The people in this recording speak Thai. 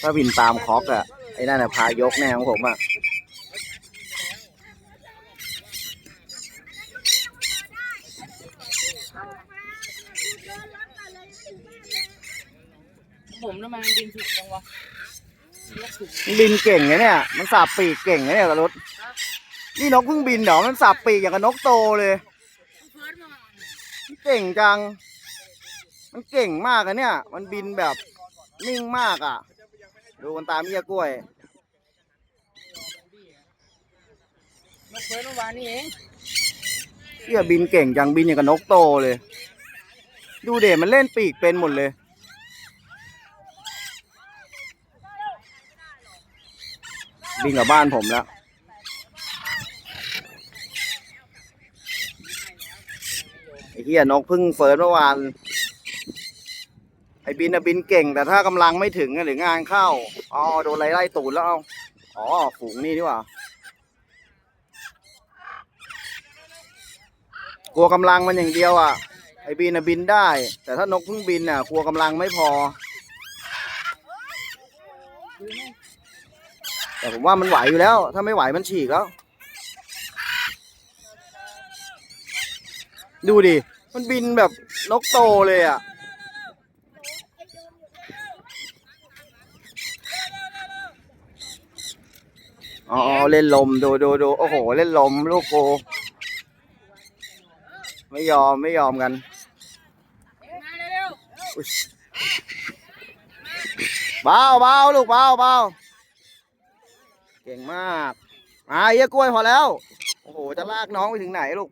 ถ้าบินตามคอกอะไอ้นั่นอะพายกแน่ของผมอะผมทำไมมันบินถึงจังวะยกถึงมันบินเก่งไงเนี่ย มันสับปีกเก่งไงเนี่ยกระรถ นี่นกเพิ่งบินเดี๋ยวมันสับปีกอย่างกับนกโตเลยเฟิร์สมามันเก่งจัง มันเก่งมากอะเนี่ย มันบินแบบนิ่งมากอะ ดูมันตามเมียกล้วยนกเฟิร์สเมื่อวานนี่เองเที่ยบินเก่งจังบินอย่างกับนกโตเลย ดูเดมันเล่นปีกเป็นหมดเลย บินกับบ้านผมแล้วไอ้เหี้ยนกเพึ่งเฟิร์สเมื่อวาน ไอ้บินอะบินเก่ง แต่ถ้ากำลังไม่ถึงอะหรืองานเข้าอ๋อโดนไล่ไล่ตูดแล้วเอาอ๋อฝูงนี่ดีกว่ากลัวกำลังมันอย่างเดียวอะไอ้บินอะบินได้ แต่ถ้านกเพิ่งบินอะกลัวกำลังไม่พอ แต่ผมว่ามันไหวอยู่แล้ว ถ้าไม่ไหวมันฉีกแล้ว ดูดิมันบินแบบนกโตเลยอะ อ๋อเล่นลมดูดูดูโอ้โห เล่นลมลูกโกไม่ยอมไม่ยอมกันเบาเบาลูกเบาเบาเก่งมากมาเยี่ยกล้วยพอแล้ว โอ้โห จะลากน้องไปถึงไหนลูก